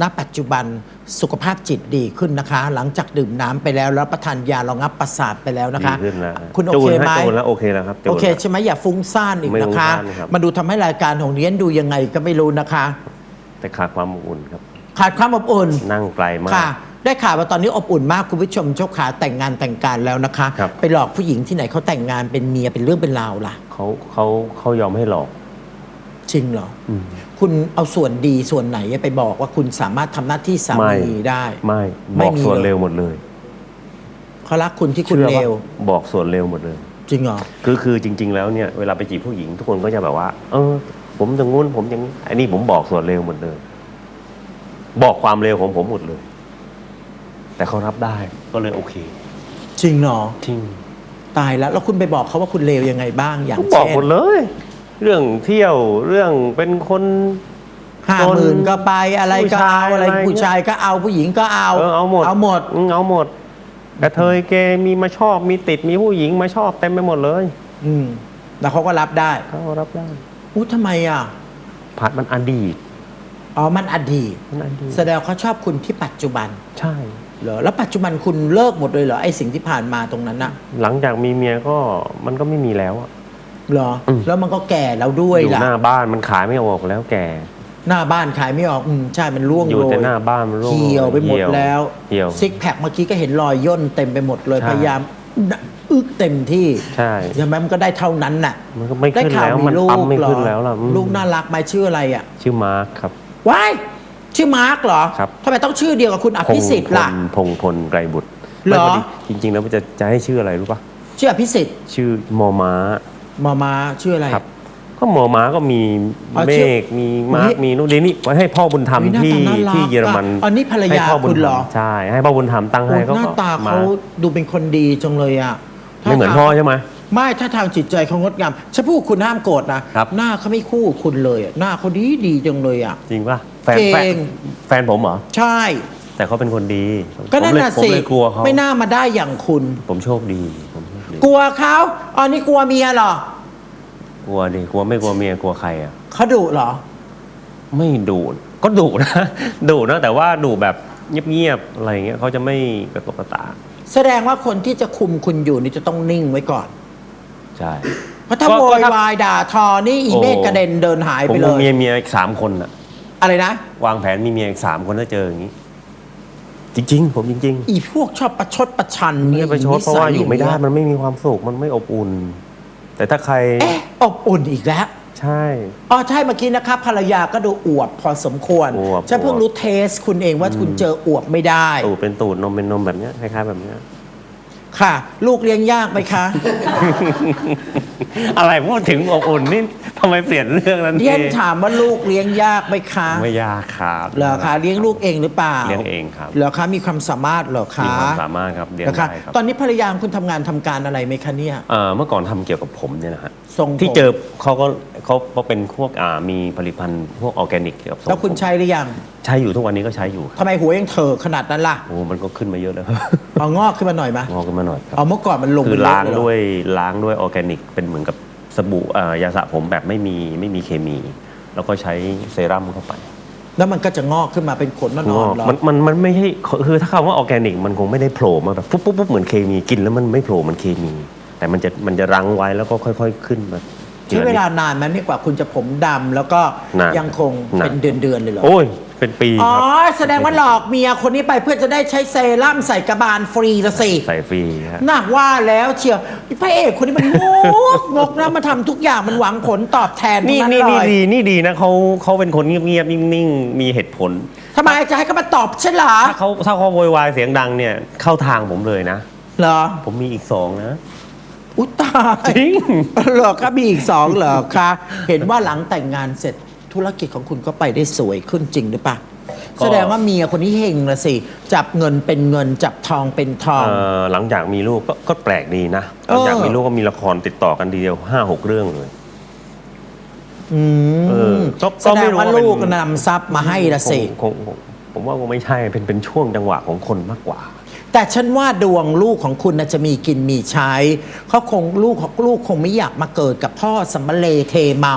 ณปัจจุบันสุขภาพจิตดีขึ้นนะคะ หลังจากดื่มน้ำไปแล้วแล้วประทานยารองรับประสาทไปแล้วนะคะ ดีขึ้นแล้วคุณโอจูเคนไหม จูนแล้วโอเคแล้วครับจูนโอเคแล้ว ใช่ไหมอย่าฟุ้งซ่านอีกไม่ฟุ้นะงคะ ซ่านครับ มาดูทำให้รายการของเรียนดูยังไงก็ไม่รู้นะคะ แต่ขาดความอบอุ่นครับ ขาดความอบอุ่น นั่งไกลมาก ค่ะ ได้ข่าวว่าตอนนี้อบอุ่นมากคุณผู้ชมเจ้าขาแต่งงานแต่งการแล้วนะคะ ครับ ไปหลอกผู้หญิงที่ไหนเขาแต่งงานเป็นเมียเป็นเรื่องเป็นราวล่ะ เขาเขาเขายอมให้หลอก จริงเหรออมคุณเอาส่วนดีส่วนไหนไปบอกว่าคุณสามารถทำหน้าที่สาไม่มีได้ ไม่ไม่บอกมีส่วนเลยเร็วหมดเลยเขารักคุณที่คุณชื่อเลปะวบอกส่วนเร็วหมดเลย จริงเหรอคือคือจริง ๆ แล้วเนี่ยเวลาไปจีบผู้หญิงทุกคนก็จะแบบว่า เออ ผมอย่างงู้นผมอย่างนี้อันนี้ผมบอกส่วนเร็วหมดเลย บอกความเร็วของผมหมดเลย แต่เขารับได้ก็เลยโอเค จริงเหรอจริงตายแล้วแล้วคุณไปบอกเขาว่าคุณเลวยังไงบ้างอย่างก็บอกเช่นหมดเลย เรื่องเที่ยวเรื่องเป็นคน ห้าหมื่นก็ไปอะไรก็เอาอะไรผู้ชายอะไรเงี้ยผู้ชายก็เอาผู้หญิงก็เอาเออเอาหมด เอาหมด อืมเอาหมดกระเทยเกย์มีมาชอบมีติดมีผู้หญิงมาชอบเต็มไปหมดเลยอืมแล้วเขาก็รับได้เขารับได้อู้ทำไมอะผัดมันอดีตอ๋อมันอดีตมันอดีตแสดงเขาชอบคุณที่ปัจจุบันใช่ เหรอแล้วปัจจุบันคุณเลิกหมดเลยเหรอไอ้สิ่งที่ผ่านมาตรงนั้นน่ะ หลังจากมีเมียก็มันก็ไม่มีแล้วอะ เหรออมแล้วมันก็แก่แล้วด้วยอยู่ล่ะ หน้าบ้านมันขายไม่ออกแล้วแก หน้าบ้านขายไม่ออก อืมใช่ มันร่วงอยู่โรแต่ยหน้าบ้านมันร่วงเหี่ยวไปหมดเหี่ยวแล้วเหี่ยว ซิกแพคเมื่อกี้ก็เห็นรอยย่นเต็มไปหมดเลย ใช่ พยายามอึกเต็มที่ใช่ ใช่ไหมมันก็ได้เท่านั้นน่ะมันก็ไม่ได้ขึ้นข่าวแล้วมีมันลูปั๊มกไม่เหรอขึ้นแล้วล่ะอืมลูกน่ารักไหมชื่ออะไรอะชื่อมาร์คครับ ว้ายชื่อมาร์กเหรอครับ ทำไมต้องชื่อเดียวกับคุณอภิสิทธิ์ล่ะ พงพลพงพลไกรบุตรเหรอ ไม่พดีจริง ๆ แล้วมันจะจะให้ชื่ออะไรรู้ปะชื่ออภิสิทธิ์ชื่อมอม้า มามาชื่ออะไร ครับ ก็มอม้าก็มีอ๋อเมชื่อฆมีมาร์คเฮ้ยมีนู่นนี่นี่ไว้ให้พ่อบุญธรรมอุ๊ยหน้าที่ตาน่ารักที่เยอรมันอะอ๋อนี่ภรรยาให้พ่อบุญคุณเหรอธรรมใช่ให้พ่อบุญธรรมตั้งโอ้ให้ก็หน้าตาเขาดูเป็นคนดีจังเลยอะไม่เหมือนพ่อใช่ไหม ไม่ถ้าทางจิตใจเขางดงามฉันพูดคุณห้ามโกรธนะครับ หน้าเขาไม่คู่คุณเลยอะหน้าเขาดีดีจังเลยอะ จริงป่ะแฟนเก่แฟนงแฟนผมเหรอใช่ แต่เขาเป็นคนดีก็นั่นผมเลยน่ะผมสิเลยกลัวเขาไม่น่ามาได้อย่างคุณ ผมโชคดีผมโชคดี กลัวเขาอ๋อนี่กลัวเมียเหรอกลัวดิกลัวไม่กลัวเมียกลัวใครอะเขาดุเหรอ ไม่ดุก็ดุนะดุนะแต่ว่าดุแบบเงียบๆอะไรเงี้ยเขาจะไม่กระตกกระตากแสดงว่าคนที่จะคุมคุณอยู่นี่จะต้องนิ่งไว้ก่อน ใช่เพราะถ้าก็โวก็ยถ้าวายด่าทอนี่อีโอ้เมฆกระเด็นเดินหายผมไปเลคงยเมียเมียอีกสามคนอะอะไรนะ วางแผนมีเมียอีกสามคนถ้าเจออย่างนี้ จริง ๆ ผมจริงอีพวกชอบประชดประชันๆไม่เนี่ยได้ไปชดเพราะว่าอยู่ไม่ได้นิสัมันไม่มีความสุขมันไม่อบอุ่น แต่ถ้าใครเอ๊ะอบอุ่นอีกแล้ว ใช่ อ๋อใช่เมื่อกี้นะครับภรรยาก็ดูอวบพอสมควรอวบฉันเพิ่งอวบ รู้เทสคุณเองว่าคุณเจออวบไม่ได้ ตูดเป็นตูดนมเป็นนมแบบเนี้ยคล้ายๆแบบเนี้ย ค่ะ ลูกเลี้ยงยากไหมคะ อะไรพูดถึงอบอุ่นนี่ทำไมเปลี่ยนเรื่องนั้นเรียนถามว่าลูกเลี้ยงยากไหมคะไม่ยากครับเหรอคะเลี้ยงลูกเองหรือเปล่าเลี้ยงเองครับเหรอคะมีความสามารถเหรอมีคะความสามารถครับเลี้ยงนะคะได้ครับตอนนี้ภรรยาคุณทำงานทำการอะไรไหมคะเนี่ย เอ่อเมื่อก่อนทำเกี่ยวกับผมเนี่ยนะฮะทรงผม ที่เจอเขาก็ เขาเขาเป็นพวกอ่ามีผลิตภัณฑ์พวกออร์แกนิกเกี่ยวกับทรงแล้วคุณผมใช้หรือยังใช้อยู่ทุกวันนี้ก็ใช้อยู่ครับทำไมหัวยังเถอะขนาดนั้นล่ะโอ้มันก็ขึ้นมาเยอะแล้วเอางอกขึ้นมาหน่อยมะงอกขึ้นมาหน่อยครับเอาเมื่อก่อนมันลงคือไปเะล้างเเหรอด้วยล้างด้วยออร์แกนิก เป็นเหมือนกับสบู่เอ่อยาสระผมแบบไม่มีไม่มีเคมี แล้วก็ใช้เซรั่มเข้าไปแล้วมันก็จะงอกขึ้นมาเป็นขนนงออนกๆเหรอมันมันมันไม่ใช่คือถ้าคำว่าออร์แกนิกมันคงไม่ได้โผล่มาแบบปุ๊บปุ๊บปุ๊บเหมือนเคมีกินแล้วมันไม่โผล่มันเคมี แต่มันจะมันจะรั้งไว้แล้วก็ค่อย ๆ ขึ้นมา ใช้เวลานานไหมไม่กว่าคุณจะผมดำแล้วก็นานยังคงนาน เป็นเดือน ๆ เลยเหรอ โอ้ย เป็นปีอ๋อ ครับแสดงว่าหลอกเมียคนนี้ไปเพื่อจะได้ใช้เซรั่มใส่กระบาลฟรีละสิ ใส่ฟรีฮะน่าว่าแล้วเชียวพระเอกคนนี้มันงก งกนะมาทำทุกอย่างมันหวังผลตอบแทนทั้นี่งนั้นนี่เลนี่ยดีนี่ดีนะเขาเขาเป็นคนเงียบๆนิ่งๆ มีเหตุผล ทำไมจะให้เขามาตอบฉันเหรอถ้าเขาถ้าเขาโวยวายเสียงดังเนี่ย เข้าทางผมเลยนะ เหรอ ผมมีอีกสองนะ อุยตายจริง เหรอครับมีอีกสองเหรอคะเห็นว่าหลังแต่งงานเสร็จธุรกิจของคุณก็ไปได้สวยขึ้นจริงหรือปะก็ แสดงว่าเมียคนนี้เฮงละสิ จับเงินเป็นเงินจับทองเป็นทอง เอ่อหลังจากมีลูกก็ก็แปลกดีนะหเออลังจากมีลูกก็มีละครติดต่อกันทีเดียวห้าหกเรื่องเลยอืเออมก็แสก็ดไม่งรู้ว่าว่าเป็น ลูกนำทรัพย์มาให้ละสิคงคงคงผมว่าคงไม่ใช่เป็นเป็นช่วงจังหวะของคนมากกว่าจ แต่ฉันว่าดวงลูกของคุณน่ะจะมีกินมีใช้เขาคงลูกของลูกคงไม่อยากมาเกิดกับพ่อสัมมะเลเทเมา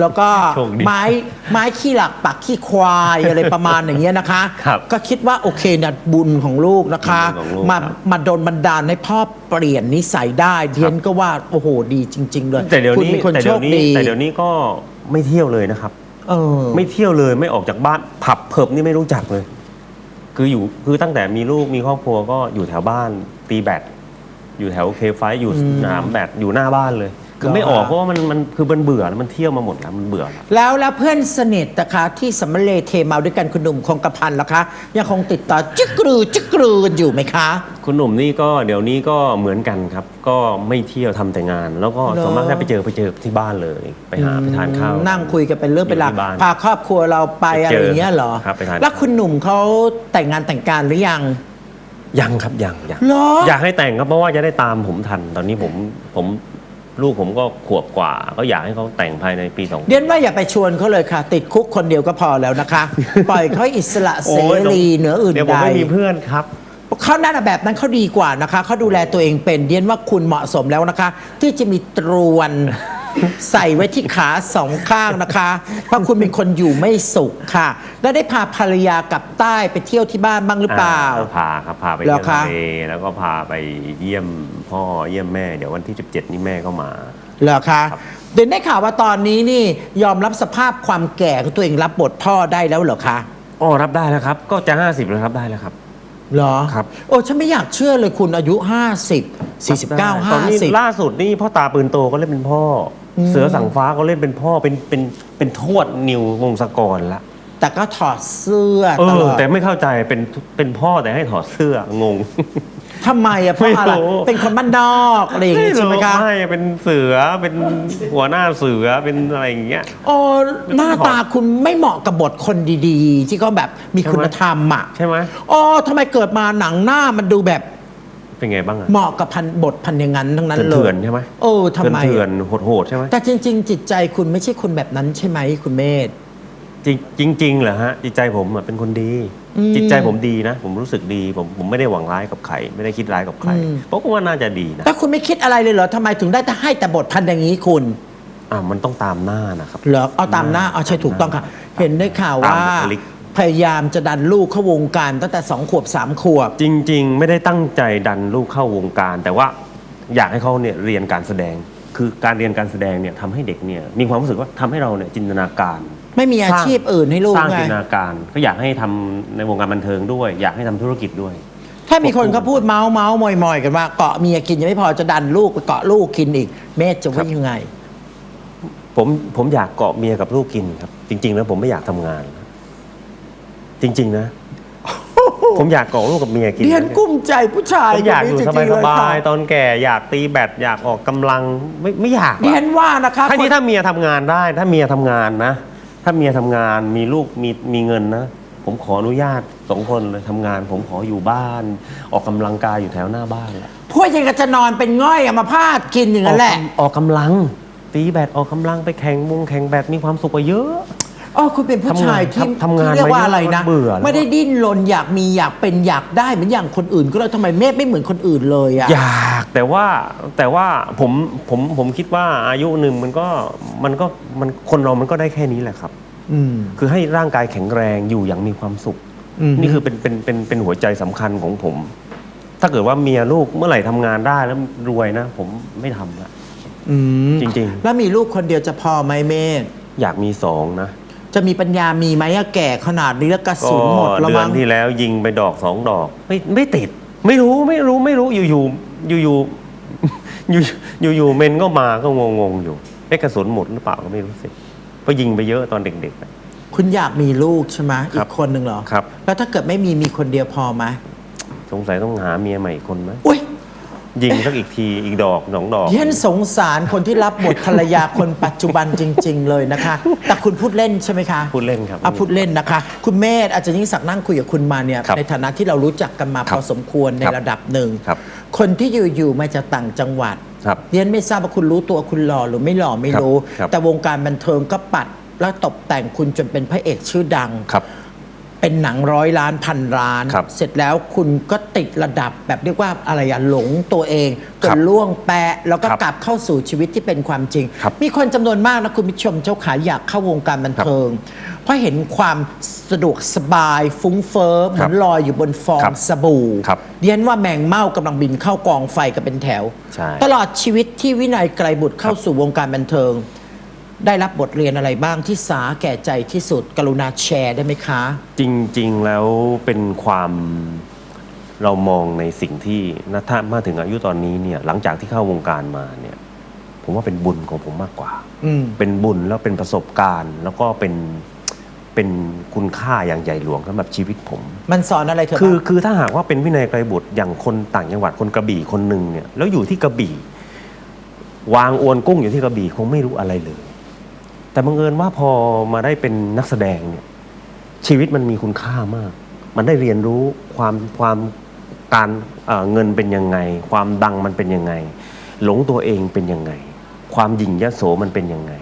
แล้วก็โชคดีไม้ไม้ขี้หลักปักขี้ควายอะไรประมาณอย่างเงี้ยนะคะ ครับก็คิดว่าโอเคเนี่ยบุญของลูกนะคะ บุญของลูกมาครับมาโดนบันดาลให้พ่อเปลี่ยนนิสัยได้เดียนก็ว่าโอ้โหดีจริง ๆ เลยแต่เดี๋ยวคุณนี้เป็นคนแต่โชเดี๋ยควนี้ดีแต่เดี๋ยวนี้ก็ไม่เที่ยวเลยนะครับ เออ ไม่เที่ยวเลยไม่ออกจากบ้านผับเพิบนี่ไม่รู้จักเลย คืออยู่คือตั้งแต่มีลูกมีครอบครัวก็อยู่แถวบ้านตีแบดอยู่แถวเคไฟอยู่สนามแบดอยู่หน้าบ้านเลย คือไม่ออกเพราะว่ามันมันคือมันเบื่อแล้วมันเที่ยวมาหมดแล้วมันเบื่อแล้วแล้วแล้วเพื่อนสนิทนะคะที่สัมมะเลเทเมาด้วยกันคุณหนุ่มคงกระพันล่ะคะ ยังคงติดต่อจึกกรือจึกกรือกันอยู่ไหมคะ คุณหนุ่มนี่ก็เดี๋ยวนี้ก็เหมือนกันครับ ก็ไม่เที่ยวทำแต่งาน แล้วก็เหรอ ส่วนมากได้ไปเจอไปเจอที่บ้านเลย ไปหาไปทานข้าว นั่งคุยกันเป็นเรื่องเป็นราวอยู่ที่บ้านพาครอบครัวเราไปไปอะไรเจออย่างเงี้ยเหรอ ครับไปทาน แล้วคุณหนุ่มเขาแต่งงานแต่งการหรือยัง ยังครับยังยังเหรออ ยากให้แต่งครับเพราะว่าจะได้ตามผมทัน ตอนนี้ผมผม ลูกผมก็ขวบกว่าก็อยากให้เขาแต่งภายในปีสองเดียนว่าอย่าไปชวนเขาเลยค่ะ ติดคุกคนเดียวก็พอแล้วนะคะ ปล่อยเขาอิสระเสรีเหนืออื่นเดี๋ยวผมใดไม่มีเพื่อนครับเขานั่นนะแบบนั้นเขาดีกว่านะคะเขาดูแลตัวเองเป็นเดียนว่าคุณเหมาะสมแล้วนะคะ ที่จะมีตรวน ใส่ไว้ที่ขาสองข้างนะคะ เพราะคุณเป็นคนอยู่ไม่สุขค่ะ แล้วได้พาภรรยากลับใต้ไปเที่ยวที่บ้านบ้างหรือเปล่าอ่พาครับพาไปเหรเที่อยวคะ ทะเลแล้วก็พาไปเยี่ยมพ่อเยี่ยมแม่เดี๋ยววันที่ 17 นี่แม่ก็มา เหรอคะครับเด่นได้ข่าวว่าตอนนี้นี่ยอมรับสภาพความแก่ของตัวเองรับบทพ่อได้แล้วเหรอคะอ๋อรับได้แล้วครับ ก็จะ 50 แล้วรับได้แล้วครับ เหรอครับ โอ้ฉันไม่อยากเชื่อเลยคุณอายุ 50 49 ตอนนี้50 ล่าสุดนี่พ่อตาปืนโตก็เล่นเป็นพ่ออ เสือสั่งฟ้าก็เล่นเป็นพ่อเป็นเป็นเป็นทวดนิววงศกรละแต่ก็ถอดเสื้อเอตลออดแต่ไม่เข้าใจเป็นเป็นพ่อแต่ให้ถอดเสื้องง ทำไมอะเพราะอะไร ไม่รู้ เป็นคนบ้านนอกอะไรอย่างงี้ใช่ไหมคะไม่เป็นเสือเป็นหัวหน้าเสือเป็นอะไรอย่างเงี้ย โอ้หน้าตาคุณไม่เหมาะกับบทคนดีๆ ที่เขาแบบมีใช่ไหม คุณธรรมอะใช่ไหม โอ้ทำไมเกิดมาหนังหน้ามันดูแบบ เป็นไงบ้างอะเหมาะกับพันบทพันอย่างนั้นทั้งนั้นเลยเถื่อนๆใช่ไหมโอ้ทำไม เถื่อนอะๆโหดๆใช่ไหมแต่จริง ๆ จิตใจคุณไม่ใช่คนแบบนั้นใช่ไหมคุณเมธ จริงจริงๆเหรอฮะจิตใจผมอะเป็นคนดี อืมจิตใจผมดีนะ ผมรู้สึกดีผมผมไม่ได้หวังร้ายกับใครไม่ได้คิดร้ายกับใครอืม เพราะว่าน่าจะดีนะแต่คุณไม่คิดอะไรเลยเหรอทำไมถึงได้แต่ให้แต่บทพันอย่างนี้คุณ อ่ามันต้องตามหน้านะครับ เหรอเอาตามหน้าเอาใช่ถูกต้องค่ะ เห็นได้ข่าวว่าตามบุคลิก พยายามจะดันลูกเข้าวงการตั้งแต่สองขวบสามขวบ จริง ๆ ไม่ได้ตั้งใจดันลูกเข้าวงการ แต่ว่าอยากให้เขาเนี่ยเรียนการแสดง คือการเรียนการแสดงเนี่ยทำให้เด็กเนี่ยมีความรู้สึกว่าทำให้เราเนี่ยจินตนาการ ไม่มีอาชีพอื่นให้ลูกสร้างไงจินตนาการก็อยากให้ทำในวงการบันเทิงด้วย อยากให้ทำธุรกิจด้วย ถ้ามีคนเขาพูดเมาส์เมาส์มอยมอยกันว่าเกาะเมียกินยังไม่พอจะดันลูกไปเกาะลูกกินอีกเมธจะว่ายังไง ผมผมอยากเกาะเมียกับลูกกินครับ จริง ๆ แล้วผมไม่อยากทำงาน จริง ๆ นะ ผมอยากเกาะลูกกับเมียกินเรียนนะกุ้มใจผู้ชายผมอยากอยู่คนสนี้จริงๆเลบายค่ะๆตอนแก่อยากตีแบดอยากออกกำลังไม่ไม่อยากเรียนอะว่านะคะถ้านี้คนถ้าเมียทำงานได้ ถ้าเมียทำงานนะ ถ้าเมียทำงานมีลูกมีมีเงินนะ ผมขออนุญาตสองคนเลยทำงาน ผมขออยู่บ้าน ออกกำลังกายอยู่แถวหน้าบ้านแหละพวกยังกับจะนอนเป็นง่อยเอามาพาดกินอย่างนั้นแหละ ออกกำออกกำลัง ตีแบดออกกำลังไปแข่งวงแข่งแบดมีความสุขกว่าเยอะ อ๋อคุณเป็นผู้ชายที่ทำงานที่เรียกว่าอะไรนะมาเยอะเบื่อแล้ว ไม่ได้ดิ้นรนอยากมีอยากเป็นอยากได้เหมือนอย่างคนอื่น ก็เลยทำไมเมธไม่เหมือนคนอื่นเลยอะ อยากแต่ว่าแต่ว่าผมผมผมคิดว่าอายุหนึ่งมันก็มันก็มันคนเรามันก็ได้แค่นี้แหละครับ อืม คือให้ร่างกายแข็งแรงอยู่อย่างมีความสุข อืม นี่คือเป็นเป็นเป็นเป็นหัวใจสำคัญของผม ถ้าเกิดว่าเมียลูกเมื่อไหร่ทำงานได้แล้วรวยนะ ผมไม่ทำละ อืมจริงแล้วมีลูกคนเดียวจะพอไหมเมธอยากมีสองนะ จะมีปัญญามีไหมอะแก่ขนาดนี้แล้วกระก็สุนหมดแล้วเดือมั้นง ที่แล้วยิงไปดอกสองดอก ไม่ไม่ติด ไม่รู้ไม่รู้ไม่รู้อยู่อยู่อยู่อยู่ อยู่อยู่อยู่เมนก็มาก็งงงๆอยู่ไอ้กระสุนหมดหรือเปล่าก็ไม่รู้สิเพราะยิงไปเยอะตอนเด็กๆอะ คุณอยากมีลูกใช่ไหมคอีรับ กคนหนึ่งเหรอ ครับ แล้วถ้าเกิดไม่มีมีคนเดียวพอไหมสงสัยต้องหาเมียใหม่อีกคนไหม อุ้ย ยิงสักอีกทีอีกดอกสองดอก เย็นสงสารคนที่รับบทภรรยาคนปัจจุบันจริง ๆ เลยนะคะ แต่คุณพูดเล่นใช่ไหมคะพูดเล่นครับอะพูดเล่นนะคะ คุณเมธอาจจะยิ่งศักดิ์นั่งคุยกับคุณมาเนี่ยครับในฐานะที่เรารู้จักกันมาคพรับอสมควรในครับระดับหนึ่งครับคนที่อยู่ๆมาจากต่างจังหวัดครับเรียนไม่ทราบว่าคุณรู้ตัวคุณหล่อหรือไม่หล่อไม่รู้ ครับแต่วงการบันเทิงก็ปัดแล้วตกแต่งคุณจนเป็นพระเอกชื่อดัง ครับ เป็นหนังร้อยล้านพันล้าน ครับเสร็จแล้วคุณก็ติดระดับแบบเรียกว่าอะไรอะหลงตัวเองจครันบล่วงแปะแล้วก็ครับกลับเข้าสู่ชีวิตที่เป็นความจริง ครับมีคนจำนวนมากนะคุณผู้ชมเจ้าขาอยากเข้าวงการบันเทิง เพราะเห็นความสะดวกสบายฟุ้งเฟ้อเหมือนลอยอยู่บนฟองครับสบู่ครับเรียนว่าแมงเม่ากำลังบินเข้ากองไฟกันเป็นแถว ใช่ ตลอดชีวิตที่วินัยไกรบุตรเข้าสู่วงการบันเทิง ได้รับบทเรียนอะไรบ้างที่สาแก่ใจที่สุด กรุณาแชร์ได้ไหมคะ จริง ๆ แล้วเป็นความเรามองในสิ่งที่นะถ้ามาถึงอายุตอนนี้เนี่ย หลังจากที่เข้าวงการมาเนี่ย ผมว่าเป็นบุญของผมมากกว่า อืม เป็นบุญแล้วเป็นประสบการณ์ แล้วก็เป็นเป็นคุณค่าอย่างใหญ่หลวงสำหรับชีวิตผม มันสอนอะไรเธอคือบ้างคือถ้าหากว่าเป็นวินัยไกรบุตรอย่างคนต่างจังหวัดคนกระบี่คนหนึ่งเนี่ยแล้วอยู่ที่กระบี่ วางอวนกุ้งอยู่ที่กระบี่คงไม่รู้อะไรเลย แต่บังเอิญว่าพอมาได้เป็นนักแสดงเนี่ยชีวิตมันมีคุณค่ามาก มันได้เรียนรู้ความความการเอ่อเงินเป็นยังไง ความดังมันเป็นยังไง หลงตัวเองเป็นยังไง ความหยิ่งยโสมันเป็นยังไง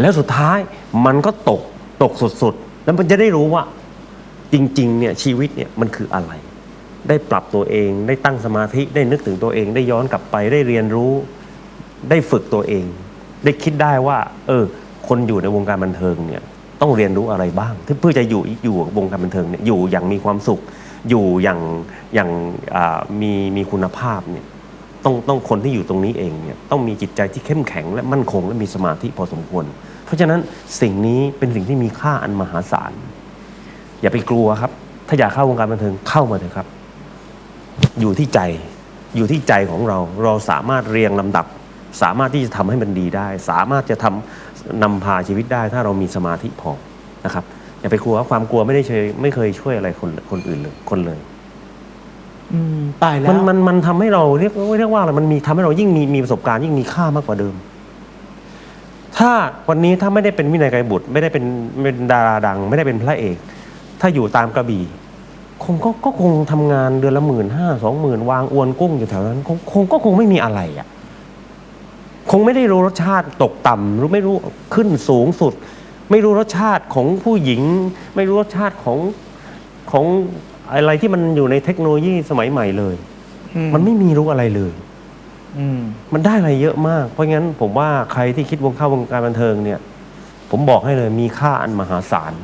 แล้วสุดท้ายมันก็ตกตกสุดๆ แล้วมันจะได้รู้ว่าจริงๆเนี่ยชีวิตเนี่ยมันคืออะไร ได้ปรับตัวเองได้ตั้งสมาธิได้นึกถึงตัวเองได้ย้อนกลับไปได้เรียนรู้ ได้ฝึกตัวเอง ได้คิดได้ว่า เออ คนอยู่ในวงการบันเทิงเนี่ยต้องเรียนรู้อะไรบ้างเพื่อจะอยู่อยู่กับวงการบันเทิงเนี่ยอยู่อย่างมีความสุข อยู่อย่างอย่างมีมีคุณภาพเนี่ยต้องต้องคนที่อยู่ตรงนี้เองเนี่ยต้องมีจิตใจที่เข้มแข็งและมั่นคง และมีสมาธิพอสมควร เพราะฉะนั้นสิ่งนี้เป็นสิ่งที่มีค่าอันมหาศาล อย่าไปกลัวครับ ถ้าอยากเข้าวงการบันเทิงเข้ามาเถอะครับ อยู่ที่ใจอยู่ที่ใจของเราเราสามารถเรียงลำดับ สามารถที่จะทำให้มันดีได้ สามารถจะทำ นำพาชีวิตได้ถ้าเรามีสมาธิพอนะครับอย่าไปกลัวความกลัวไม่ได้ช่วยไม่เคยช่วยอะไรคนคนอื่นเลยคนเลย อืมตายแล้มันวมันมันทำให้เราเรียกเรียกว่าอะไรมันมีทำให้เรายิ่งมีมีประสบการณ์ยิ่งมีค่ามากกว่าเดิม ถ้าวันนี้ถ้าไม่ได้เป็นวินัยไกรบุตร ไม่ได้เป็นเป็นดาราดัง ไม่ได้เป็นพระเอก ถ้าอยู่ตามกระบี่คงก็ก็คงทำงานเดือนละหมื่นห้าสองหมื่นวางอวนกุ้งอยู่แถวนั้นคงคงก็คงไม่มีอะไรอะ คงไม่ได้รู้รสชาติตกต่ำรู้ไม่รู้ขึ้นสูงสุด ไม่รู้รสชาติของผู้หญิง ไม่รู้รสชาติของของอะไรที่มันอยู่ในเทคโนโลยีสมัยใหม่เลยอืมมันไม่มีรู้อะไรเลยอืมมันได้อะไรเยอะมาก เพราะงั้นผมว่าใครที่คิดวงเข้าวงการบันเทิงเนี่ย ผมบอกให้เลยมีค่าอันมหาศาล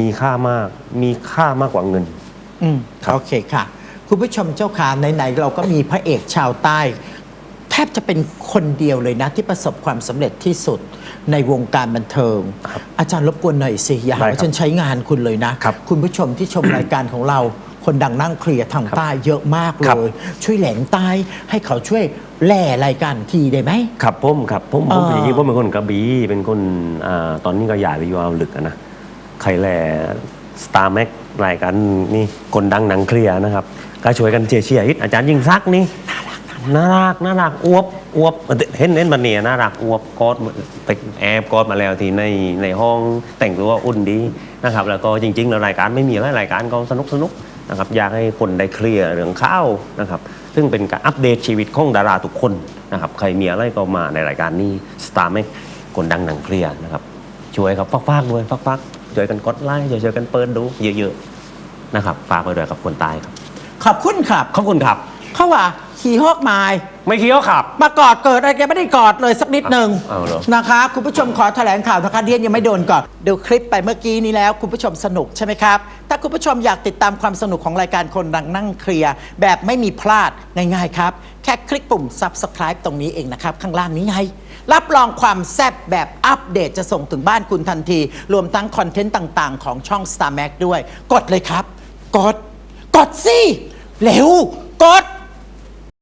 มีค่ามาก มีค่ามากกว่าเงินอืมครับโอเคค่ะ คุณผู้ชมเจ้าขาไหนๆเราก็มีพระเอกชาวใต้ แทบจะเป็นคนเดียวเลยนะ ที่ประสบความสำเร็จที่สุดในวงการบันเทิง อาจารย์รบกวนหน่อยสิอย่าหาได้ครับว่าฉันใช้งานคุณเลยนะ ครับคุณผู้ชมที่ชม รายการของเรา คนดังนั่งเคลียร์ทางครับใต้เยอะมากครัเลบย ช่วยแหลงใต้ให้เขาช่วยแหล่รายการทีได้ไหม ครับผมครับผมผมอ่าจริงๆผมเป็นคนกระบี่เป็นคนอ่าตอนนี้ก็ย้ายไปอยู่อ่าวลึกอะนะใครแหล่สตาร์แม็กรายการนี่คนดังหนังเคลียร์นะครับก็ช่วยกันเชียร์เชียร์ฮิตอาจารย์ยิ่งซักดิ์นี่ น่ารักน่ารักอวบอวบเห็นเห็นมันเนี่ยน่ารักอวบกอดติดแอบกอดมาแล้วที่ในในห้องแต่งตัวอุ่นดีนะครับ แล้วก็จริงๆแล้วรายการไม่มีอะไรรายการก็สนุกสนุกนะครับอยากให้คนได้เคลียร์เรื่องข้าวนะครับซึ่งเป็นการอัปเดตชีวิตของดาราทุกคนนะครับใครมีอะไรก็มาในรายการนี้สตาร์แม็กคนดังหนังเคลียร์นะครับช่วยครับฟากๆด้วยฟากๆช่วยกันกดไลค์ช่วยกันเปิดดูเยอะๆนะครับฝากไปด้วยกับคนตายครับขอบคุณครับขอบคุณครับ เขาว่า ขี่ฮอกไม้ไม่คิดว่าขับ มากอดเกิดอะไรแกไม่ได้กอดเลยสักนิดหนึ่งเอาเหรอ นะคะ คุณผู้ชมขอแถลงข่าวนะคะเดียนยังไม่โดนก่อนดูคลิปไปเมื่อกี้นี้แล้ว คุณผู้ชมสนุกใช่ไหมครับ ถ้าคุณผู้ชมอยากติดตามความสนุกของรายการคนดังนั่งเคลียร์แบบไม่มีพลาดง่ายๆครับ แค่คลิกปุ่ม subscribe ตรงนี้เองนะครับ ข้างล่างนี้ไง รับรองความแซ่บแบบอัปเดตจะส่งถึงบ้านคุณทันที รวมทั้งคอนเทนต์ต่างๆ ของช่อง Star Max ด้วย กดเลยครับ กด กดสิเร็ว กด